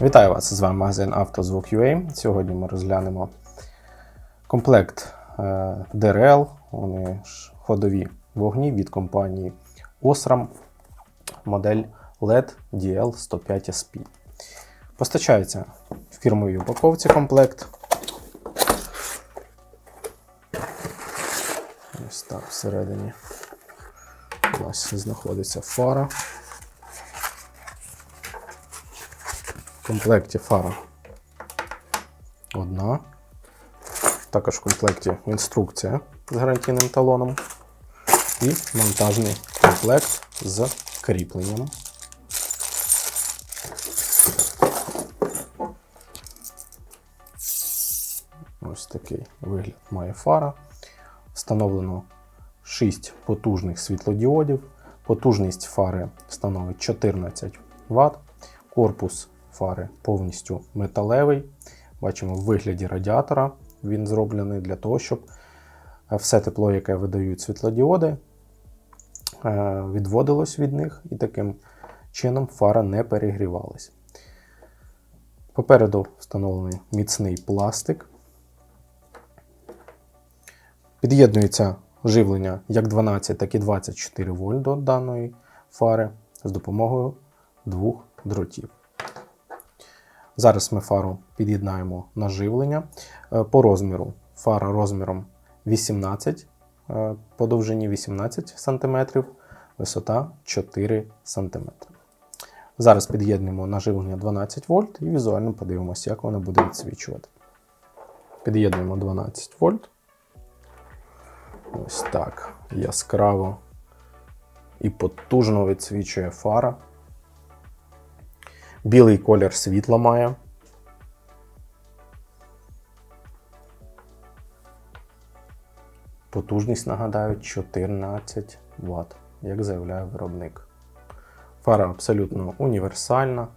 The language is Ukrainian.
Вітаю вас! З вами магазин «Автозвук.UA». Сьогодні ми розглянемо комплект е, DRL, вони ж ходові вогні від компанії Osram, модель LED DL105SP. Постачається в фірмовій упаковці комплект. Ось так всередині у нас знаходиться фара. В комплекті фара одна. Також в комплекті інструкція з гарантійним талоном. І монтажний комплект з кріпленням. Ось такий вигляд має фара. Встановлено 6 потужних світлодіодів. Потужність фари становить 14 Вт. Корпус фари повністю металевий. Бачимо в вигляді радіатора. Він зроблений для того, щоб все тепло, яке видають світлодіоди, е, відводилось від них, і таким чином фара не перегрівалась. Попереду встановлений міцний пластик. Під'єднується живлення як 12, так і 24 вольт до даної фари з допомогою двох дротів. Зараз ми фару під'єднаємо на живлення. Е, По розміру фара розміром 18, е, по довжині 18 см, висота 4 см. Зараз під'єднуємо на живлення 12 вольт і візуально подивимося, як воно буде відсвічувати. Під'єднуємо 12 вольт. Ось так яскраво і потужно відсвічує фара. Білий колір світла має. Потужність, нагадаю, 14 Вт, як заявляє виробник. Фара абсолютно універсальна,